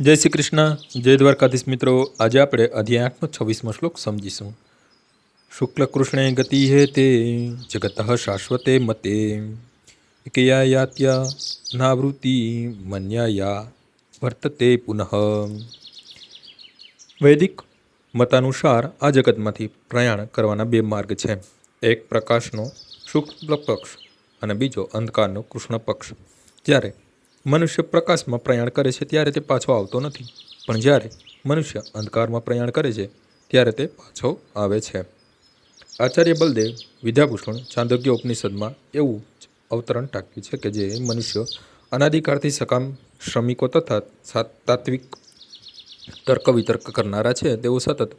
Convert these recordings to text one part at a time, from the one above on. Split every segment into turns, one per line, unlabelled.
જય શ્રી કૃષ્ણ. જય દ્વારકાધીશ મિત્રો. આજે આપણે અધ્યાય આઠનો છવ્વીસમો શ્લોક સમજીશું. શુક્લ કૃષ્ણે ગતિ હે તે, જગત શાશ્વતે મતે. એકયા યાત્યા નાવૃત્તિ મન્યાયા વર્તતે પુનઃ. વૈદિક મતાનુસાર આ જગતમાંથી પ્રયાણ કરવાના બે માર્ગ છે. એક પ્રકાશનો શુક્લ પક્ષ અને બીજો અંધકારનો કૃષ્ણ પક્ષ જ્યારે મનુષ્ય પ્રકાશમાં પ્રયાણ કરે છે ત્યારે તે પાછો આવતો નથી. પણ જ્યારે મનુષ્ય અંધકારમાં પ્રયાણ કરે છે, ત્યારે તે પાછો આવે છે. આચાર્ય બલદેવ વિદ્યાભૂષણ ચાંદોગ્ય ઉપનિષદમાં એવું જ અવતરણ ટાંક્યું છે કે જે મનુષ્ય અનાદિકાળથી સકામ શ્રમિકો તથા તાત્વિક તર્ક વિતર્ક કરનારા છે, તેઓ સતત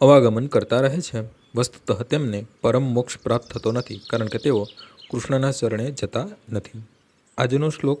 અવાગમન કરતા રહે છે. વસ્તુતઃ તેમને પરમ મોક્ષ પ્રાપ્ત થતો નથી, કારણ કે તેઓ કૃષ્ણના ચરણે જતા નથી. આજનો શ્લોક